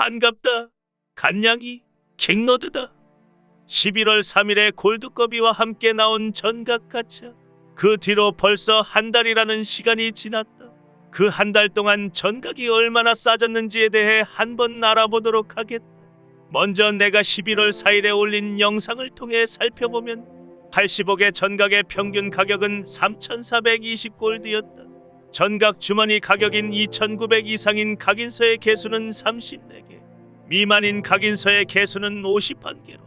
반갑다. 간냥이 킹로드다. 11월 3일에 골드거비와 함께 나온 전각가차. 그 뒤로 벌써 한 달이라는 시간이 지났다. 그 한 달 동안 전각이 얼마나 싸졌는지에 대해 한번 알아보도록 하겠다. 먼저 내가 11월 4일에 올린 영상을 통해 살펴보면 85개 전각의 평균 가격은 3,420골드였다. 전각 주머니 가격인 2,900 이상인 각인서의 개수는 34개, 미만인 각인서의 개수는 51개로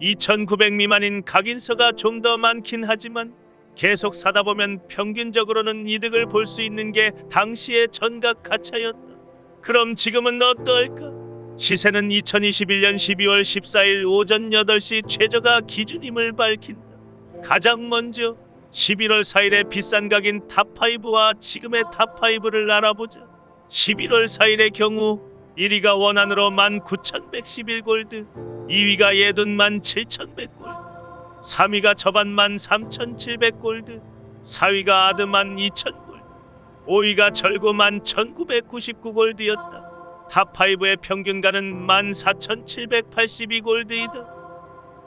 2,900 미만인 각인서가 좀 더 많긴 하지만 계속 사다 보면 평균적으로는 이득을 볼 수 있는 게 당시의 전각 가차였다. 그럼 지금은 어떨까? 시세는 2021년 12월 14일 오전 8시 최저가 기준임을 밝힌다. 가장 먼저 11월 4일에 비싼 각인 탑5와 지금의 탑5를 알아보자. 11월 4일의 경우 1위가 원안으로 19,111골드, 2위가 예돈 17,100골드, 3위가 저반만 3,700골드, 4위가 아드만 2,000골드, 5위가 절고만 1,999골드였다. 탑5의 평균가는 14,782골드이다.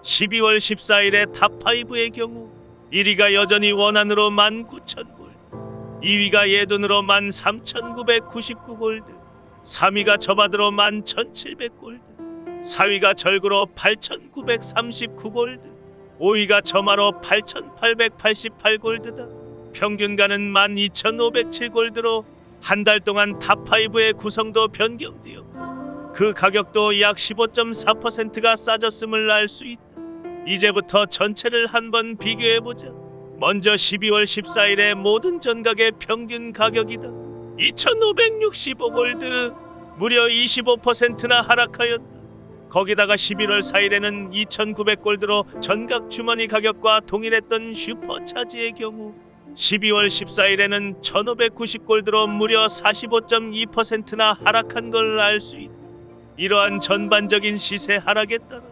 12월 14일에 탑5의 경우 1위가 여전히 원안으로 19,000골드, 2위가 예돈으로 13,999골드, 3위가 저바드로 11,700골드, 4위가 절구로 8,939골드, 5위가 점화로 8,888골드다. 평균가는 12,507골드로 한 달 동안 탑5의 구성도 변경되었고 그 가격도 약 15.4%가 싸졌음을 알 수 있다. 이제부터 전체를 한번 비교해 보자. 먼저 12월 14일의 모든 전각의 평균 가격이다. 2,565 골드 무려 25%나 하락하였다. 거기다가 11월 4일에는 2,900 골드로 전각 주머니 가격과 동일했던 슈퍼 차지의 경우 12월 14일에는 1,590 골드로 무려 45.2%나 하락한 걸 알 수 있다. 이러한 전반적인 시세 하락에 따라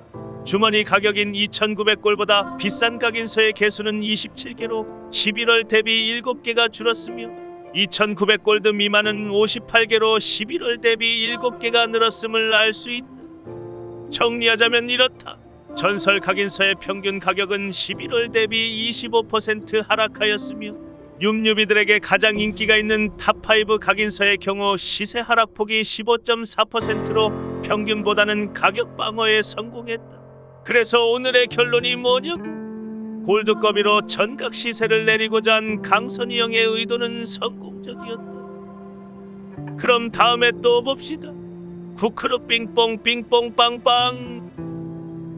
주머니 가격인 2,900골보다 비싼 각인서의 개수는 27개로 11월 대비 7개가 줄었으며 2,900골드 미만은 58개로 11월 대비 7개가 늘었음을 알 수 있다. 정리하자면 이렇다. 전설 각인서의 평균 가격은 11월 대비 25% 하락하였으며 윰유비들에게 가장 인기가 있는 탑5 각인서의 경우 시세 하락폭이 15.4%로 평균보다는 가격 방어에 성공했다. 그래서 오늘의 결론이 뭐냐고? 골드거비로 전각 시세를 내리고자 한 강선이 형의 의도는 성공적이었다. 그럼 다음에 또 봅시다. 쿠크루 빙뽕 빙뽕 빵빵